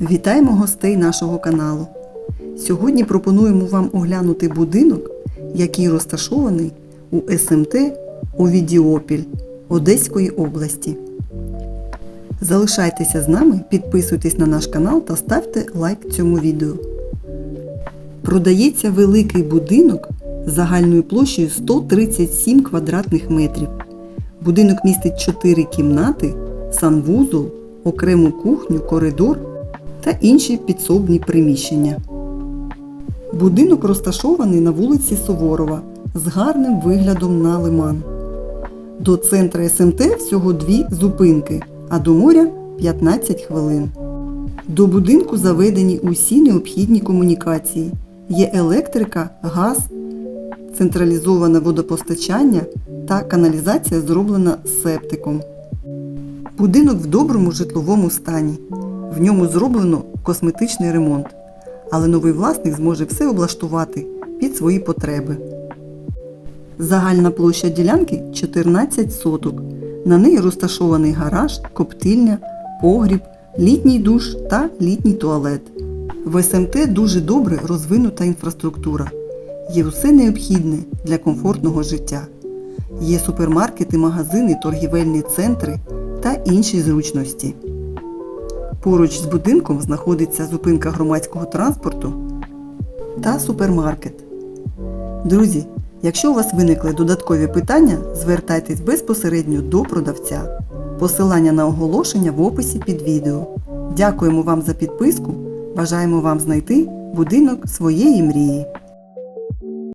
Вітаємо гостей нашого каналу. Сьогодні пропонуємо вам оглянути будинок, який розташований у СМТ Овідіопіль Одеської області. Залишайтеся з нами, підписуйтесь на наш канал та ставте лайк цьому відео. Продається великий будинок загальною площею 137 квадратних метрів. Будинок містить 4 кімнати, санвузол, окрему кухню, коридор та інші підсобні приміщення. Будинок розташований на вулиці Суворова з гарним виглядом на лиман. До центра СМТ всього дві зупинки, а до моря 15 хвилин. До будинку заведені усі необхідні комунікації. Є електрика, газ, централізоване водопостачання та каналізація зроблена септиком. Будинок в доброму житловому стані. В ньому зроблено косметичний ремонт, але новий власник зможе все облаштувати під свої потреби. Загальна площа ділянки 14 соток. На неї розташований гараж, коптильня, погріб, літній душ та літній туалет. В СМТ дуже добре розвинута інфраструктура. Є усе необхідне для комфортного життя. Є супермаркети, магазини, торгівельні центри та інші зручності. Поруч з будинком знаходиться зупинка громадського транспорту та супермаркет. Друзі, якщо у вас виникли додаткові питання, звертайтесь безпосередньо до продавця. Посилання на оголошення в описі під відео. Дякуємо вам за підписку. Бажаємо вам знайти будинок своєї мрії.